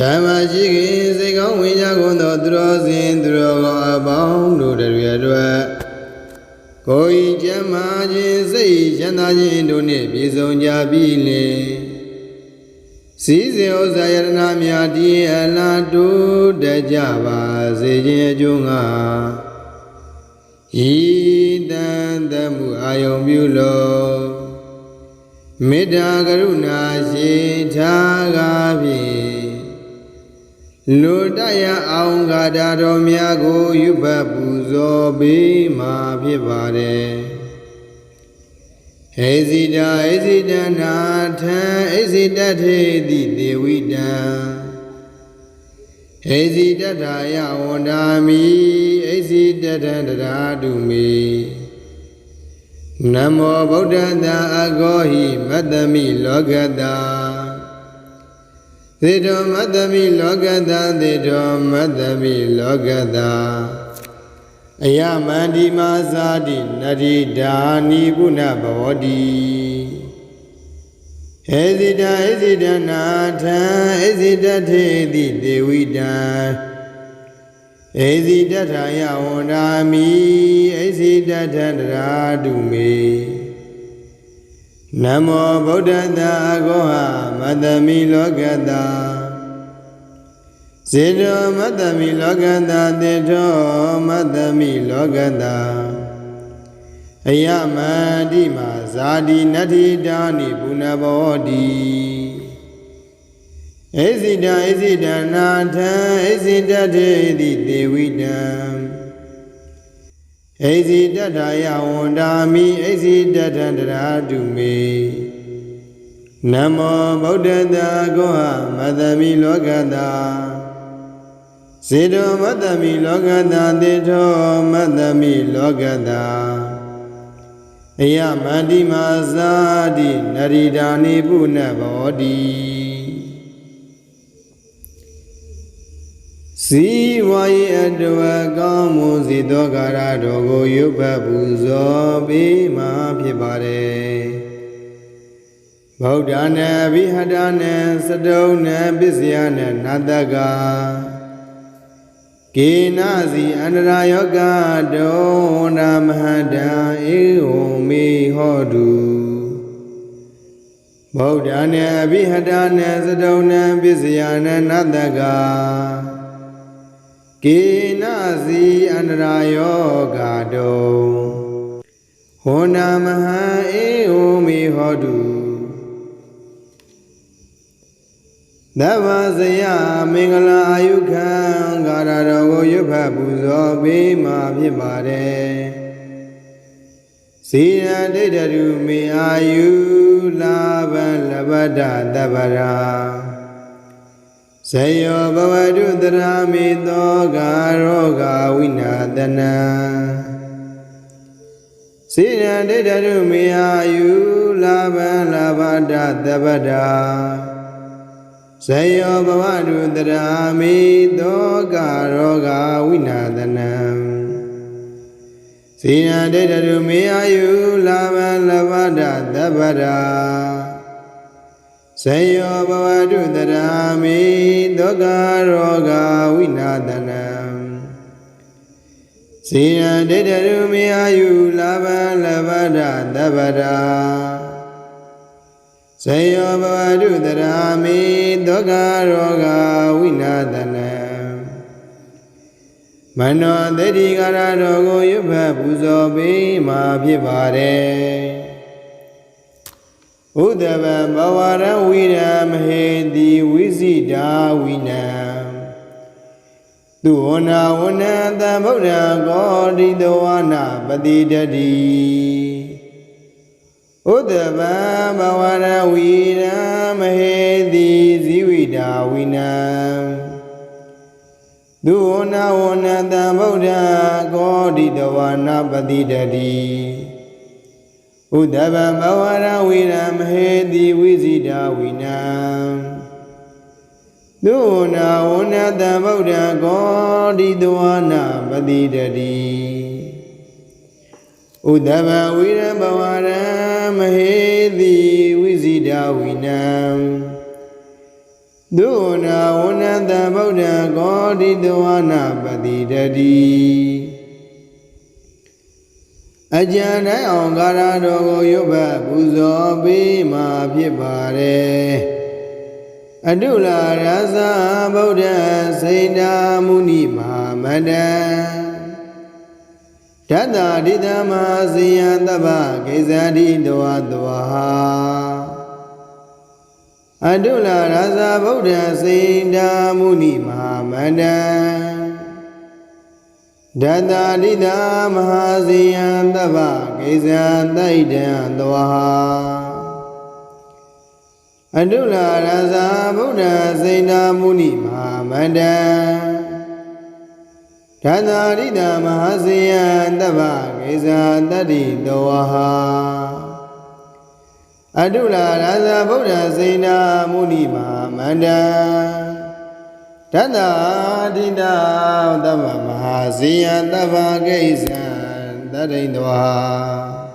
ဓမ္မရှိခင်စိတ်ကောင်းဝင်ကြကုန်သောသူတော်စင်သူတော်ကောင်းအပေါင်းတို့တွေအတွက်ကိုယ်ဤကျမ်းမာခြင်းစိတ်ချမ်းသာခြင်းတို့နှင့်ပြည့်စုံကြပြီလေစည်းစိမ်ဥစ္စာယရနာများတည်အလားတူတတ်ကြပါစေခြင်းအကျိုးငါဤတန်တမှုအာယုံပြုလို့မေတ္တာကရုဏာရှိထားကားဖြင့် လူတရအောင်ဂါထာတော်များကိုယူပတ်ပူဇော်ပေးမှာဖြစ်ပါတယ်ဟေဇိတာဟေဇိတနာထံဟေဇိတထေတိဒေဝိတံဟေဇိတထာယဝန္ဒာမိဟေဇိတထံတရာတုမေနမောဗုဒ္ဓတံအဂောဟိမတ္တမိလောကတာ သေတောမတ္တမိလောကတာသေတောမတ္တမိလောကတာအယမန္တိမာဇာတိနရိဒာနိပုဏ္ဏဘောတိဟေဇိတဟေဇိတနာထံဟေဇိတထေတိဒေဝိတံဧဇိတထာယဝန္ဒာမိဧဇိတထန္တရာတုမေ နမောဗုဒ္ဓတအကောဟမတ္တမိလောကတာဇေတောမတ္တမိလောကတာတေတောမတ္တမိလောကတာအယမန္တိမာဇာတိနတ္ထိတာနိပုဏ္ဏဘောတိဧဇိတဧဇိတနာထံဧဇိတတေတိဒေဝိတံ ဧဇိတထာယဝန္ဒာမိဧဇိတထံတရာတုမေနမောဗုဒ္ဓတကောဟမတ္တမိလောကတာဇေတောမတ္တမိလောကတာတေထောမတ္တမိလောကတာအယမန္တိမာဇာတိနရိဒာနိပုဏ္ဏဘောတိ ဇီဝယေအတဝကောင်းမွန်စေသောကာရတော်ကိုရွတ်ဖတ်ပူဇော်ပေးမှဖြစ်ပါတယ်ဗုဒ္ဓနာအဘိဟတနာစတုံနာပစ္စယနာနတကကေနစီအန္တရာယောဂတောနာမဟတံဧဝံမေဟောတုဗုဒ္ဓနာအဘိဟတနာစတုံနာပစ္စယနာနတက ကေနစီအန္တရာယောဂတောဟောနာမဟဧဝံမေဟောတုသဗ္ဗဇယမင်္ဂလာအာယုခံဂါရတော်ကိုရွတ်ဖတ်ပူဇော်ပေးမှာဖြစ်ပါတယ်ဇီရဒိဋ္ဌရုမေအာယုလာဘလဘဒ္ဒတဗ္ဗရာ ဇယောဘဝတုတရာမေသောဂါရောဂဝိနာတနံဇီရဒိဋ္ဌရုမေအာယုလာဘလဘဒ္ဒတဗ္ဗရာဇယောဘဝတုတရာမိသောကရောဂဝိနာသနံဇိနာတေတရုမေအာယုလာဘလဘဒသဗ္ဗရာ ဇယောဘဝတုတရာမိသောကရောဂဝိနာသနံဇိနာတေတရုမေအာယုလာဘလဘဒသဗ္ဗရာဇယောဘဝတုတရာမိဒုက္ခရောဂဝိနာသနံမနောတတိကာရတော်ကိုရွတ်ဖတ်ပူဇော်ပေးမှာဖြစ်ပါတယ် ဥဒဗံဘဝရဝိရမဟေတိဝိဇိတာဝိနံသူဝနာဝနံတံဗုဒ္ဓံကောတိတဝနာပတိတတိဥဒဗံဘဝရဝိရမဟေတိဇီဝိတာဝိနံဒုဝနာဝနတံဗုဒ္ဓကောတိတဝနာပတိတတိ ဥဒဗံဘဝရဝိရမဟေတိဝိဇိတာဝိနံဒုဝနာဝနတံဗုဒ္ဓကောတိတဝနာပတိတတိဥဒဗဝိရဘဝရမဟေတိဝိဇိတာဝိနံဒုနာဝနတဗုဒ္ဓဂောတိတဝနာပတိတတိ အကြံတိုင်းအောင်ကာရတော်ကိုရုပ်ဘပူဇော်ပေးမှာဖြစ်ပါတယ်အတုလာရသဗုဒ္ဓစေနာမုနိမဟာမန္တံဓတ္တာဒိဋ္ဌမဇေယံတပ္ပကိဇာတိတဝတဝဟာအတုလာရသဗုဒ္ဓစေနာမုနိမဟာမန္တံ ဒတ္တာဒိဋ္ဌမဟာဇေယံတပ္ပကိဇာတိတံတဝဟာအတုလာရဇာဗုဒ္ဓစေနာမုနိမဟာမန္တံဓာတာရိတာမဟာစေယံတဗ္ဗကေဇာတတ္တိတဝဟာအတုလာရဇာဗုဒ္ဓစေနာမုနိမဟာမန္တံ ဓာတာရိတာတဗ္ဗမဟာစေယံတဗ္ဗကေဇာတတ္တိတဝဟာ